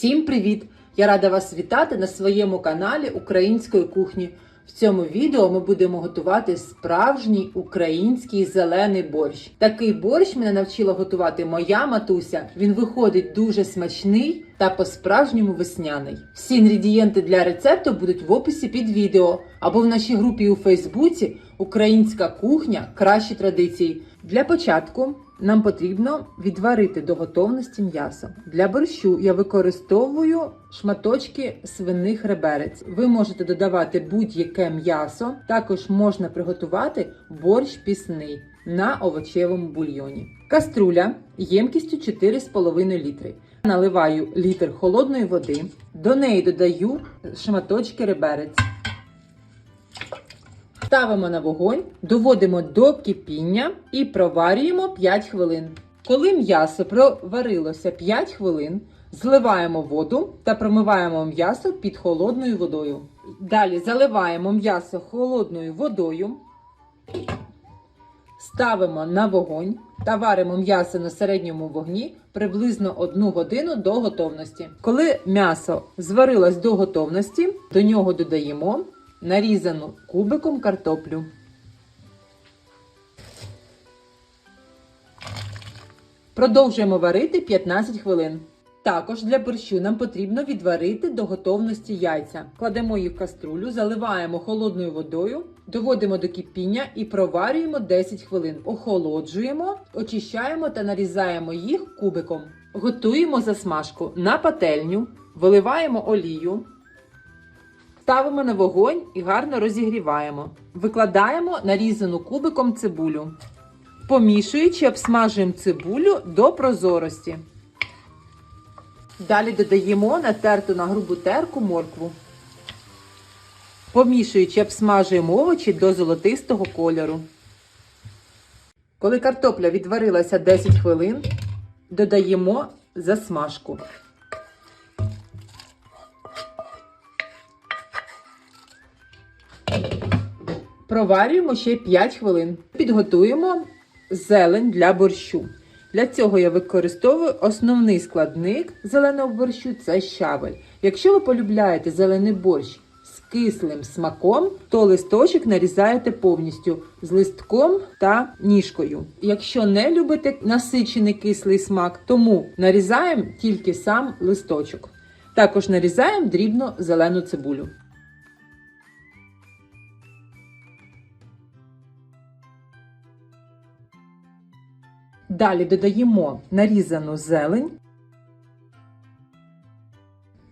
Всім привіт! Я рада вас вітати на своєму каналі Української кухні. В цьому відео ми будемо готувати справжній український зелений борщ. Такий борщ мене навчила готувати моя матуся. Він виходить дуже смачний та по-справжньому весняний. Всі інгредієнти для рецепту будуть в описі під відео або в нашій групі у Фейсбуці Українська кухня кращі традиції. Для початку нам потрібно відварити до готовності м'ясо. Для борщу я використовую шматочки свиних реберець. Ви можете додавати будь-яке м'ясо. Також можна приготувати борщ пісний на овочевому бульйоні. Каструля ємкістю 4,5 літри. Наливаю літр холодної води. До неї додаю шматочки реберець. Ставимо на вогонь, доводимо до кипіння і проварюємо 5 хвилин. Коли м'ясо проварилося 5 хвилин, зливаємо воду та промиваємо м'ясо під холодною водою. Далі заливаємо м'ясо холодною водою, ставимо на вогонь та варимо м'ясо на середньому вогні приблизно 1 годину до готовності. Коли м'ясо зварилось до готовності, до нього додаємо нарізану кубиком картоплю. Продовжуємо варити 15 хвилин. Також для борщу нам потрібно відварити до готовності яйця. Кладемо їх в каструлю, заливаємо холодною водою, доводимо до кипіння і проварюємо 10 хвилин. Охолоджуємо, очищаємо та нарізаємо їх кубиком. Готуємо засмажку на пательню, виливаємо олію, Ставимо на вогонь і гарно розігріваємо. Викладаємо нарізану кубиком цибулю. Помішуючи, обсмажуємо цибулю до прозорості. Далі додаємо натерту на грубу терку моркву. Помішуючи, обсмажуємо овочі до золотистого кольору. Коли картопля відварилася 10 хвилин, додаємо засмажку. Проварюємо ще 5 хвилин. Підготуємо зелень для борщу. Для цього я використовую основний складник зеленого борщу це щавель. Якщо ви полюбляєте зелений борщ з кислим смаком, то листочок нарізаєте повністю з листком та ніжкою. Якщо не любите насичений кислий смак, тому нарізаємо тільки сам листочок. Також нарізаємо дрібно зелену цибулю. Далі додаємо нарізану зелень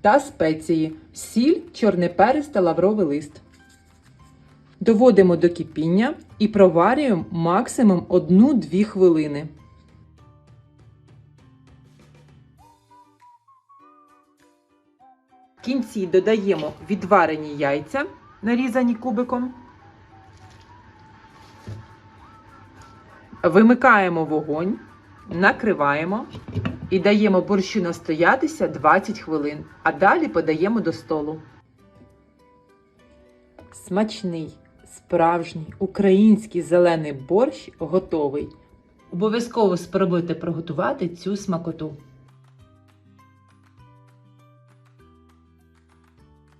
та спеції, сіль, чорний перець та лавровий лист. Доводимо до кипіння і проварюємо максимум 1-2 хвилини. В кінці додаємо відварені яйця, нарізані кубиком. Вимикаємо вогонь, накриваємо і даємо борщу настоятися 20 хвилин, а далі подаємо до столу. Смачний, справжній український зелений борщ готовий. Обов'язково спробуйте приготувати цю смакоту.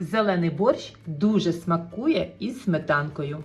Зелений борщ дуже смакує із сметанкою.